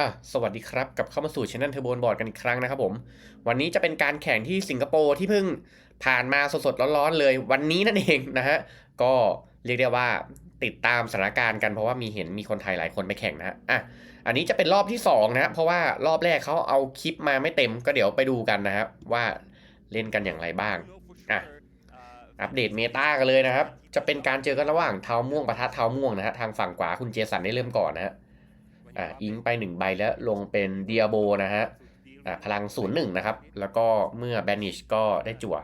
อะสวัสดีครับกลับเข้ามาสู่ช anel เทอร์โบนบอร์ดกันอีกครั้งนะครับผม วันนี้จะเป็นการแข่งที่สิงคโปร์ที่เพิ่งผ่านมาสดๆร้อนๆเลย วันนี้นั่นเองนะฮะก็เรียกได้ว่าติดตามสถานการณ์กันเพราะว่ามีเห็นมีคนไทยหลายคนไปแข่งนะอะอันนี้จะเป็นรอบที่2นะฮะเพราะว่ารอบแรกเขาเอาคลิปมาไม่เต็มก็เดี๋ยวไปดูกันนะครับว่าเล่นกันอย่างไรบ้างอะอัปเดตเมตากันเลยนะครับ จะเป็นการเจอกันระหว่างเท้าม่วงปะทะเท้าม่วงนะฮะทางฝั่งขวาคุณเจสันได้เริ่มก่อนนะฮะ อ่าอิงไป 1 ใบแล้วลงเป็นเดียโบนะฮะอ่าพลัง0ูนย์หนึ่งนะครับ แล้วก็เมื่อแบนิชก็ได้จั่ว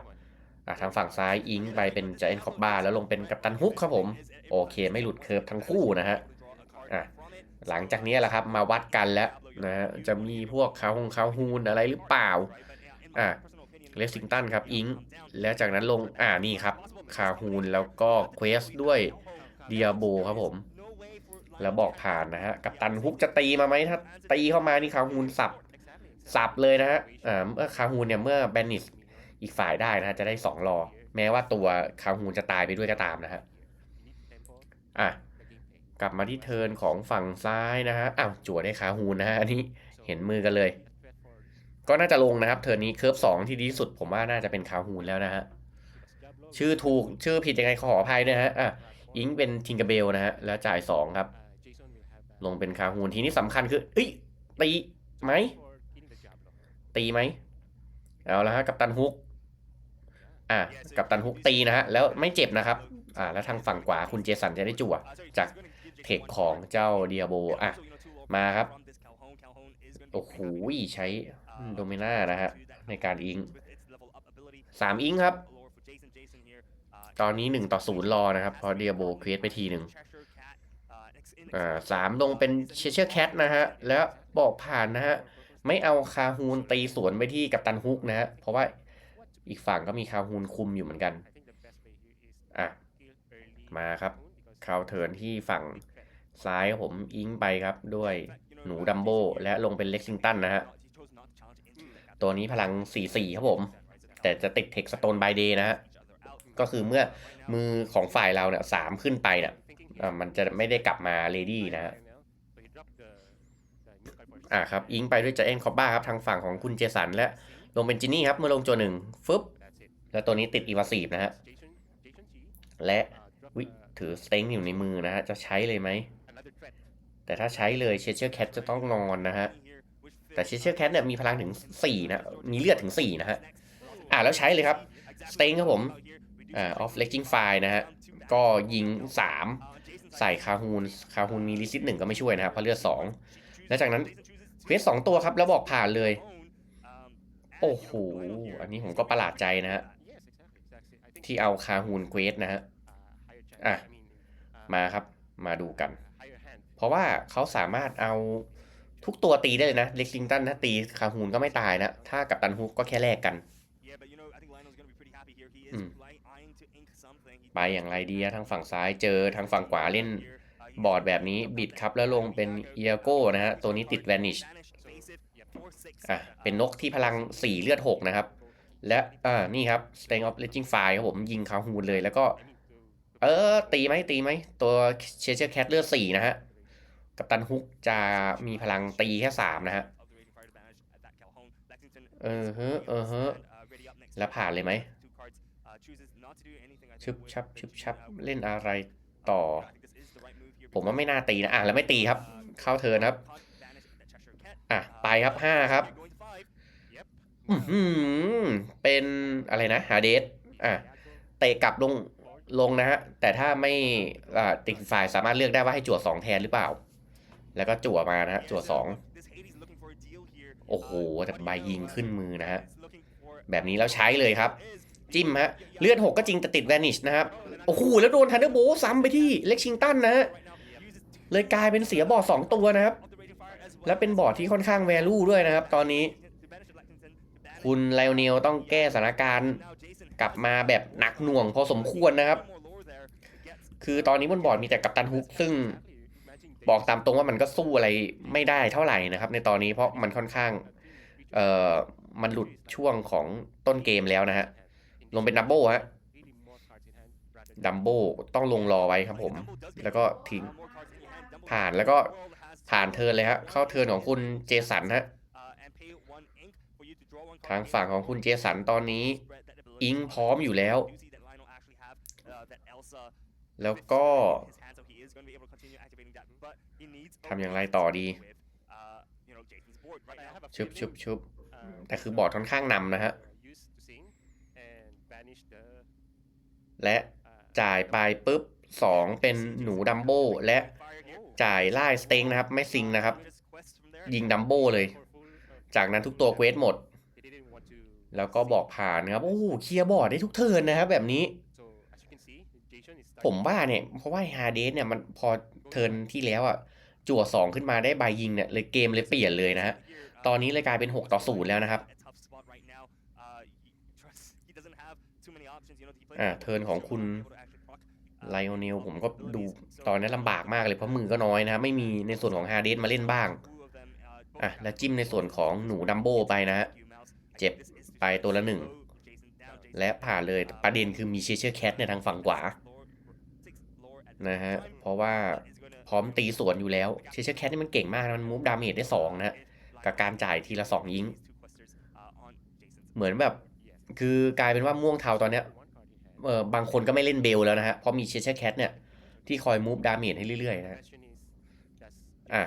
อ่าทางฝั่งซ้ายอิงไปเป็นจเอ็นคอบบ้าแล้วลงเป็นกัปตันฮุกครับผม โอเคไม่หลุดเคิร์ฟทั้งคู่นะฮะอ่าหลังจากนี้แหละครับมาวัดกันแล้วนะฮะจะมีพวกคาฮงคาฮูนอะไรหรือเปล่าอ่าเลสซิงตันครับอิงแล้วจากนั้นลงอ่านี่ครับคาฮูนแล้วก็เควสด้วยเดียโบครับผม แล้วบอกผ่านนะฮะ กับตันฮุกจะตีมาไหมถ้าตีเข้ามานี่คาฮูนสับ สับเลยนะฮะ อ่าเมื่อคาฮูนเนี่ยเมื่อแบนนิสอีกฝ่ายได้นะฮะจะได้สองรอ แม้ว่าตัวคาฮูนจะตายไปด้วยก็ตามนะฮะ อะ กลับมาที่เทิร์นของฝั่งซ้ายนะฮะ อ้าวจั่วได้คาฮูนนะฮะอันนี้เห็นมือกันเลย ก็น่าจะลงนะครับ เทิร์นนี้เคิร์ฟสองที่ดีสุดผมว่าน่าจะเป็นคาฮูนแล้วนะฮะ ชื่อถูกชื่อผิดยังไงขออภัยด้วยฮะ อะ อิงเป็นทิงเกอร์เบลนะฮะ แล้วจ่ายสองครับ ลงเป็นคาฮูนทีนี้สำคัญคือเอ้ยตีไหมตีไหมเอาละฮะกับตันฮุกอะกับตันฮุกตีนะฮะแล้วไม่เจ็บนะครับอ่าแล้วทางฝั่งขวาคุณเจสันจะได้จั่วจากเทคของเจ้าเดียโบอะมาครับโอ้โหใช้โดมิน่านะฮะในการอิงสามอิงครับ ตอนนี้หนึ่งต่อศูนย์รอนะครับเพราะเดียโบเควสไปทีหนึ่ง อ่าสามลงเป็นเชเชอร์แคทนะฮะ แล้วบอกผ่านนะฮะ ไม่เอาคาฮูนตีสวนไปที่กับตันฮุกนะฮะ เพราะว่าอีกฝั่งก็มีคาฮูนคุมอยู่เหมือนกัน อะ มาครับคาวเทิร์นที่ฝั่งซ้ายผมอิงไปครับ ด้วยหนูดัมโบและลงเป็นเล็กซิงตันนะฮะ ตัวนี้พลัง 4-4 ครับผม แต่จะติดเทคสโตนบายเดย์นะฮะ ก็คือเมื่อมือของฝ่ายเราเนี่ยสามขึ้นไปเนี่ย อ่ามันจะไม่ได้กลับมาเลดี้นะฮะอ่าครับ อิงไปด้วยจ i เอ็นคอบบ้าครับทางฝั่งของคุณเจสันและลงเป็นจินนี่ครับเมื่อลงโจหนึ่งฟึบแล้วตัวนี้ติดอีวาซีฟนะฮะและวิถือสเต็งอยู่ในมือนะฮะจะใช้เลยไหมแต่ถ้าใช้เลยเชเชอร์แคทจะต้องนอนนะฮะแต่เชเชอร์แคทเนี่ยมีพลังถึง4นะมีเลือดถึง4นะฮะอ่าแล้วใช้เลยครับสเต็งครับผมอ่าออฟเลกจิ้งไฟนะฮะก็ยิง 3 ใส่คาฮูนคาฮูนมีลิซิตหนึ่งก็ไม่ช่วยนะครับเพราะเลือด2แล้วจากนั้นเควสสองตัวครับแล้วบอกผ่านเลย โอ้โห อันนี้ผมก็ประหลาดใจนะฮะที่เอาคาฮูนเควสนะฮะอะมาครับมาดูกัน เพราะว่าเขาสามารถเอาทุกตัวตีได้เลยนะเล็กซิงตันถ้าตีคาฮูนก็ไม่ตายนะ ถ้ากับตันฮุกก็แค่แลกกัน อืมไปอย่างไรดีอะทางฝั่งซ้ายเจอทางฝั่งขวาเล่นบอร์ดแบบนี้บิดครับแล้วลงเป็นเอียโก้นะฮะตัวนี้ติดแวนิชอะเป็นนกที่พลัง 4 เลือด 6 นะครับ และอ่านี่ครับ s t a n g of Raging Fire ครับผมยิงคาฮูนเลยแล้วก็ เออ ตีไหมตีไหม ตัวเชเชอร์แคทเลือด 4 นะฮะ กับตันฮุกจะมีพลังตีแค่ 3 นะฮะ เออเฮ้อเออเฮ้อ แล้วผ่านเลยไหมชึบชับชึบชับเล่นอะไรต่อ ผมว่าไม่น่าตีนะอะแล้วไม่ตีครับ เข้าเทิร์นครับ อะไปครับห้าครับอือหือเป็นอะไรนะหาเดสอะเตะกลับลงลงนะฮะแต่ถ้าไม่อ่าติดฝ่ายสามารถเลือกได้ว่าให้จั่วสองแทนหรือเปล่า แล้วก็จั่วมานะฮะจั่วสองโอ้โหแต่ใบยิงขึ้นมือนะฮะ แบบนี้แล้วใช้เลยครับ จิ้มฮะ เลือดหกก็จริงแต่ติดแวนิชนะครับ โอ้โห แล้วโดนทันเดอร์โบซ้ำไปที่เล็กชิงตันนะฮะ เลยกลายเป็นเสียบอร์ดสองตัวนะครับ และเป็นบอร์ดที่ค่อนข้างแวลูด้วยนะครับ ตอนนี้ คุณไลโอเนลต้องแก้สถานการณ์กลับมาแบบหนักหน่วงพอสมควรนะครับ คือตอนนี้บนบอร์ดมีแต่กัปตันฮุกซึ่งบอกตามตรงว่ามันก็สู้อะไรไม่ได้เท่าไหร่นะครับ ในตอนนี้เพราะมันค่อนข้าง เอ่อ มันหลุดช่วงของต้นเกมแล้วนะฮะ ลงเป็นดับเบิลฮะ ดัมโบต้องลงรอไว้ครับผม แล้วก็ทิ้ง ผ่านแล้วก็ผ่านเทินเลยฮะ เข้าเทินของคุณเจสันฮะ ทางฝั่งของคุณเจสันตอนนี้ อิงพร้อมอยู่แล้ว แล้วก็ทำอย่างไรต่อดี ชุบชุบชุบแต่คือบอร์ดค่อนข้างนำนะฮะ และจ่ายไปปุ๊บสองเป็นหนูดัมโบและจ่ายไล่สเต็งนะครับ ไม่ซิงนะครับ ยิงดัมโบเลย จากนั้นทุกตัวเควสหมด แล้วก็บอกผ่านนะครับ โอ้โหเคลียร์บอร์ดได้ทุกเทิร์นนะครับ แบบนี้ ผมว่าเนี่ย เพราะว่าฮาเดสเนี่ยมันพอเทิร์นที่แล้วอะ จั่วสองขึ้นมาได้ใบยิงเนี่ยเลยเกมเลยเปลี่ยนเลยนะฮะตอนนี้เลยกลายเป็น 6 ต่อ 0 แล้วนะครับอ่าเทิร์นของคุณไลโอเนลผมก็ดูตอนนี้ลำบากมากเลยเพราะมือก็น้อยนะครับไม่มีในส่วนของฮาเดสมาเล่นบ้างอะแล้วจิ้มในส่วนของหนูดัมโบไปนะฮะเจ็บไปตัวละหนึ่งและผ่านเลยประเด็นคือมีเชเชอร์แคทในทางฝั่งขวานะฮะเพราะว่า พร้อมตีสวนอยู่แล้ว เชเชอร์แคทนี่มันเก่งมากนะมันมูฟดาเมจได้สองนะฮะกับการจ่ายทีละสองยิง เหมือนแบบ คือกลายเป็นว่าม่วงเทาตอนเนี้ยเออบางคนก็ไม่เล่นเบลแล้วนะฮะเพราะมีเชเชอร์แคทเนี่ยที่คอยมูฟดาเมจให้เรื่อยๆนะฮะอะ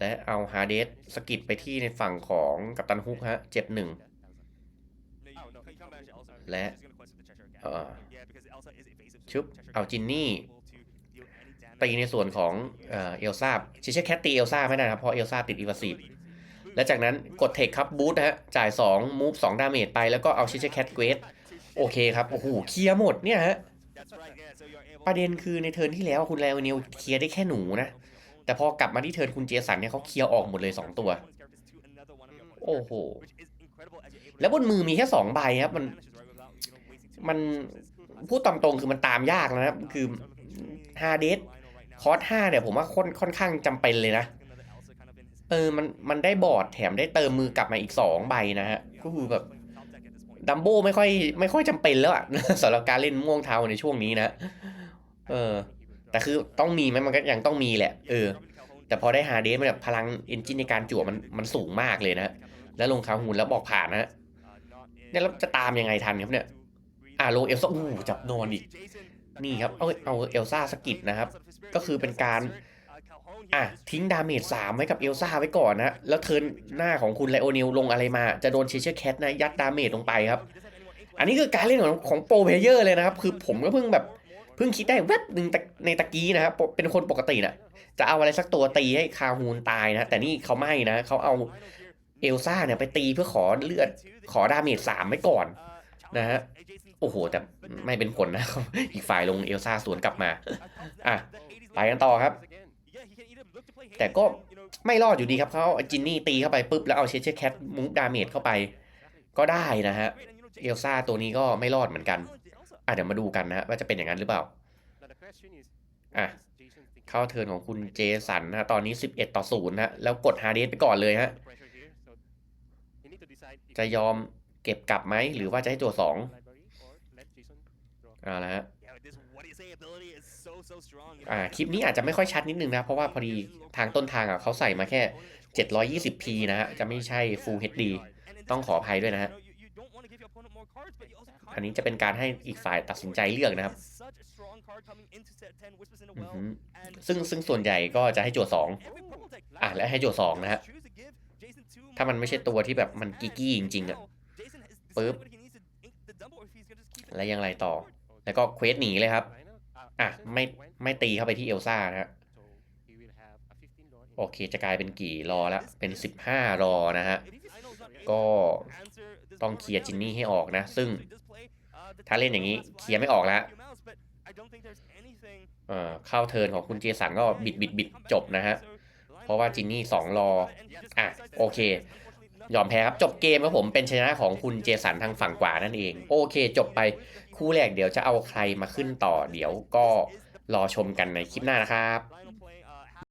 และเอาฮาเดสสกิดไปที่ในฝั่งของกัปตันฮุกฮะเจ็บหนึ่งและเอ่อชุบเอาจินนี่ ตีในส่วนของเอลซ่าเชเชอร์แคทตีเอลซ่าไม่ได้นะครับเพราะเอลซ่าติดอีวาซีฟและจากนั้นกดเทคครับบูทนะฮะจ่าย 2 มูฟ2ดาเมจไปแล้วก็เอาเชเชอร์แคทเกรดโอเคครับ โอ้โหเคลียร์หมดเนี่ยฮะประเด็นคือในเทิร์นที่แล้วคุณแลวเนิวเคลียร์ได้แค่หนูนะ แต่พอกลับมาที่เทิร์นคุณเจสันเนี่ยเขาเคลียร์ออกหมดเลย 2 ตัว โอ้โห แล้วบนมือมีแค่2ใบครับมันมันพูดตามตรงคือมันตามยากนะครับคือฮาเดส คอร์สห้าเนี่ยผมว่าค่อนค่อนข้างจำเป็นเลยนะ เออมันมันได้บอร์ดแถมได้เติมมือกลับมาอีก2ใบนะฮะ ก็คือแบบดัมโบไม่ค่อยไม่ค่อยจำเป็นแล้วอะสำหรับการเล่นม่วงเทาในช่วงนี้นะ เออ แต่คือต้องมีไหมมันก็ยังต้องมีแหละ เออ แต่พอได้ฮาเดสมันแบบพลังเอนจินในการจั่วมันมันสูงมากเลยนะ แล้วลงคาฮูนแล้วบอกผ่านนะฮะเนี่ยแล้วจะตามยังไงทันครับเนี่ย อ่าลงเอลซ่าอู้จับนอนอีก นี่ครับ เอาเอาเอลซ่าสกิดนะครับ ก็คือเป็นการอะทิ้งดาเมจสามไว้กับเอลซ่าไว้ก่อนนะ แล้วเทินหน้าของคุณไลโอนิลลงอะไรมา จะโดนเชเชอร์แคทนะ ยัดดาเมจลงไปครับ อันนี้คือการเล่นของของโปรเพเยอร์เลยนะครับ คือผมก็เพิ่งแบบเพิ่งคิดได้แวบหนึ่งในตะกี้นะครับ เป็นคนปกติน่ะจะเอาอะไรสักตัวตีให้คาฮูนตายนะ แต่นี่เขาไม่นะ เขาเอาเอลซ่าเนี่ยไปตีเพื่อขอเลือด ขอดาเมจสามไว้ก่อนนะฮะ โอ้โห แต่ไม่เป็นผลนะอีกฝ่ายลงเอลซ่าสวนกลับมา อะ ไปกันต่อครับ แต่ก็ไม่รอดอยู่ดีครับเขาจินนี่ตีเข้าไปปุ๊บแล้วเอาเชเชอร์แคทมูฟดาเมจเข้าไป ก็ได้นะฮะ เอลซ่าตัวนี้ก็ไม่รอดเหมือนกัน อะเดี๋ยวมาดูกันนะว่าจะเป็นอย่างนั้นหรือเปล่า อะเข้าเทิร์นของคุณเจสันนะตอนนี้ 11 ต่อ0นะฮะแล้วกดฮาร์เดสไปก่อนเลยฮะจะยอมเก็บกลับไหมหรือว่าจะให้ตัวสอง เอาละฮะอ่าคลิปนี้อาจจะไม่ค่อยชัดนิดนึงนะ เพราะว่าพอดีทางต้นทางอะเขาใส่มาแค่ 720p นะฮะ จะไม่ใช่ Full HD ต้องขออภัยด้วยนะฮะอันนี้จะเป็นการให้อีกฝ่ายตัดสินใจเลือกนะครับอือหือซึ่งซึ่งส่วนใหญ่ก็จะให้โจทย์สองอะและให้โจทย์สองนะฮะ ถ้ามันไม่ใช่ตัวที่แบบมันกิกกี้จริงๆอะปึ๊บ แล้วยังไรต่อ แล้วก็เควสหนีเลยครับ อะ ไม่ไม่ตีเข้าไปที่เอลซ่านะฮะโอเคจะกลายเป็นกี่รอแล้วเป็น 15 รอนะฮะ ก็ต้องเคลียร์จินนี่ให้ออกนะ ซึ่งถ้าเล่นอย่างนี้เคลียร์ไม่ออกแล้วเอ่อเข้าเทิร์นของคุณเจสันก็บิดบิดบิดจบนะฮะ เพราะว่าจินนี่สองรอ อะ โอเค ยอมแพ้ครับ จบเกมครับผมเป็นชนะของคุณเจสันทางฝั่งขวานั่นเอง โอเค จบไปคู่แรกเดี๋ยวจะเอาใครมาขึ้นต่อ เดี๋ยวก็รอชมกันในคลิปหน้านะครับ